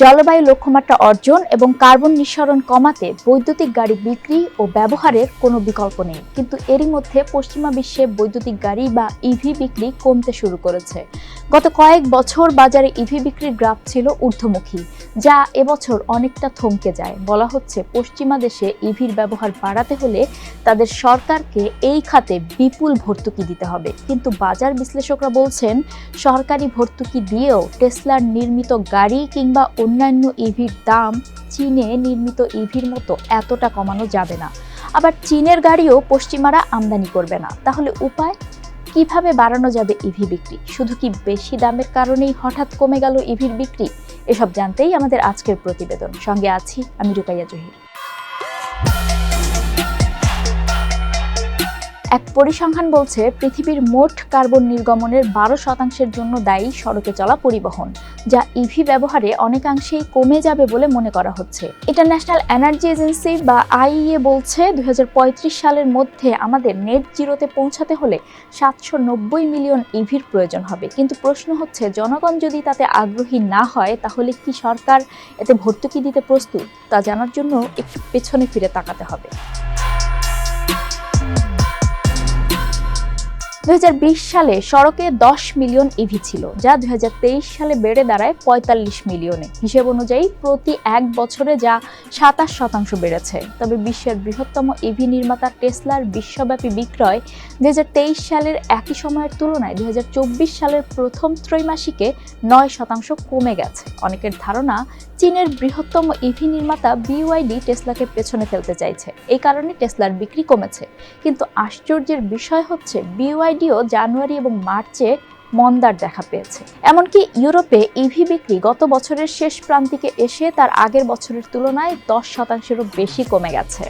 জলবায়ু লক্ষ্যমাত্রা অর্জন এবং কার্বন নিঃসরণ কমাতে বৈদ্যুতিক গাড়ি বিক্রি ও ব্যবহারের কোনো বিকল্প নেই। কিন্তু এরই মধ্যে পশ্চিমা বিশ্বে বৈদ্যুতিক গাড়ি বা ইভি বিক্রি কমতে শুরু করেছে। গত কয়েক বছর বাজারে ইভি বিক্রির গ্রাফ ছিল ঊর্ধ্বমুখী, যা এবছর অনেকটা থমকে যায়। বলা হচ্ছে পশ্চিমা দেশে ইভির ব্যবহার বাড়াতে হলে তাদের সরকারকে এই খাতে বিপুল ভর্তুকি দিতে হবে। কিন্তু বাজার বিশ্লেষকরা বলছেন, সরকারি ভর্তুকি দিয়েও টেসলার নির্মিত গাড়ি কিংবা অন্যান্য ইভির দাম চীনে নির্মিত ইভির মতো এতটা কমানো যাবে না। আবার চীনের গাড়িও পশ্চিমারা আমদানি করবে না। তাহলে উপায়? কীভাবে বাড়ানো যাবে ইভি বিক্রি? শুধু কি বেশি দামের কারণেই হঠাৎ কমে গেল ইভির বিক্রি? এসব জানতেই আমাদের আজকের প্রতিবেদন। সঙ্গে আছি আমি রুকাইয়া জহির। এক পরিসংখ্যান বলছে, পৃথিবীর মোট কার্বন নির্গমনের বারো শতাংশের জন্য দায়ী সড়কে চলা পরিবহন, যা ইভি ব্যবহারে অনেকাংশেই কমে যাবে বলে মনে করা হচ্ছে। ইন্টারন্যাশনাল এনার্জি এজেন্সি বা আইইএ বলছে দু হাজার পঁয়ত্রিশ সালের মধ্যে আমাদের নেট জিরোতে পৌঁছাতে হলে সাতশো নব্বই মিলিয়ন ইভির প্রয়োজন হবে। কিন্তু প্রশ্ন হচ্ছে, জনগণ যদি তাতে আগ্রহী না হয়, তাহলে কি সরকার এতে ভর্তুকি দিতে প্রস্তুত? তা জানার জন্য একটু পেছনে ফিরে তাকাতে হবে। দুই হাজার বিশ সালে সড়কে দশ মিলিয়ন ইভি ছিল, যা দু হাজার তেইশ সালে বেড়ে দাঁড়ায় পঁয়তাল্লিশ মিলিয়নে। হিসেব অনুযায়ী প্রতি এক বছরে যা সাতাশ শতাংশ বেড়েছে। তবে বিশ্বের বৃহত্তম ইভি নির্মাতা টেসলার বিশ্বব্যাপী বিক্রয় দুই হাজার তেইশ সালের একই সময়ের তুলনায় দুই হাজার চব্বিশ সালের প্রথম ত্রৈমাসিকে নয় শতাংশ কমে গেছে। অনেকের ধারণা, চীনের বৃহত্তম ইভি নির্মাতা বিওয়াইডি টেসলাকে পেছনে ফেলতে চাইছে। এই কারণে টেসলার বিক্রি কমেছে। কিন্তু আশ্চর্যের বিষয় হচ্ছে বিওয়াইডিও জানুয়ারি এবং মার্চে মন্দার দেখা পেয়েছে। এমনকি ইউরোপে ইভি বিক্রি গত বছরের শেষ প্রান্তিকে এসে তার আগের বছরের তুলনায় দশ শতাংশেরও বেশি কমে গেছে।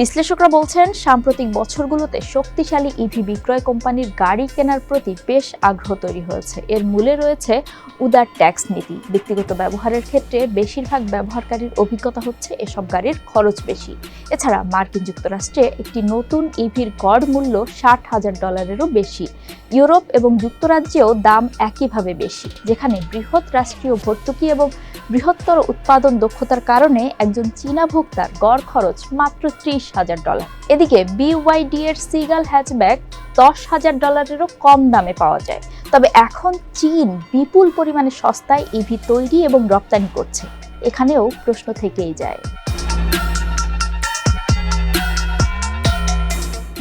বিশ্লেষকরা বলছেন, সাম্প্রতিক বছরগুলোতে শক্তিশালী ইভি বিক্রয় কোম্পানির গাড়ি কেনার প্রতি বেশ আগ্রহ তৈরি হয়েছে। এর মূলে রয়েছে উদার ট্যাক্স নীতি। ব্যক্তিগত ব্যবহারের ক্ষেত্রে বেশিরভাগ ব্যবহারকারীর অভিজ্ঞতা হচ্ছে এসব গাড়ির খরচ বেশি। এছাড়া মার্কিন যুক্তরাষ্ট্রে একটি নতুন ইভির গড় মূল্য ষাট হাজার ডলারেরও বেশি। ইউরোপ এবং যুক্তরাজ্যেও দাম একইভাবে বেশি, যেখানে বৃহৎ রাষ্ট্রীয় ভর্তুকি এবং বৃহত্তর উৎপাদন দক্ষতার কারণে একজন চীনা ভোক্তার গড় খরচ মাত্র ত্রিশ হাজার ডলার। এদিকে বিওয়াইডি এর সিগাল হ্যাচব্যাক দশ হাজার ডলারেরও কম দামে পাওয়া যায়। তবে এখন চীন বিপুল পরিমাণে সস্তায় ইভি তৈরি এবং রপ্তানি করছে। এখানেও প্রশ্ন থেকেই যায়।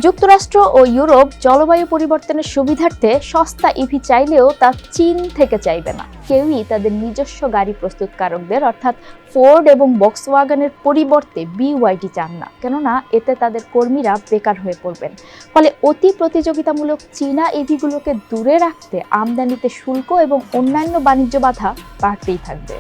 যুক্তরাষ্ট্র ও ইউরোপ জলবায়ু পরিবর্তনের সুবিধার্থে সস্তা ইভি চাইলেও তা চীন থেকে চাইবে না। কেউই তাদের নিজস্ব গাড়ি প্রস্তুতকারকদের, অর্থাৎ ফোর্ড এবং বক্সওয়াগানের পরিবর্তে বিওয়াইডি চান না। কেননা, এতে তাদের কর্মীরা বেকার হয়ে পড়বেন। ফলে অতি প্রতিযোগিতামূলক চীনা ইভিগুলোকে দূরে রাখতে আমদানিতে শুল্ক এবং অন্যান্য বাণিজ্য বাধা বাড়তেই থাকবে।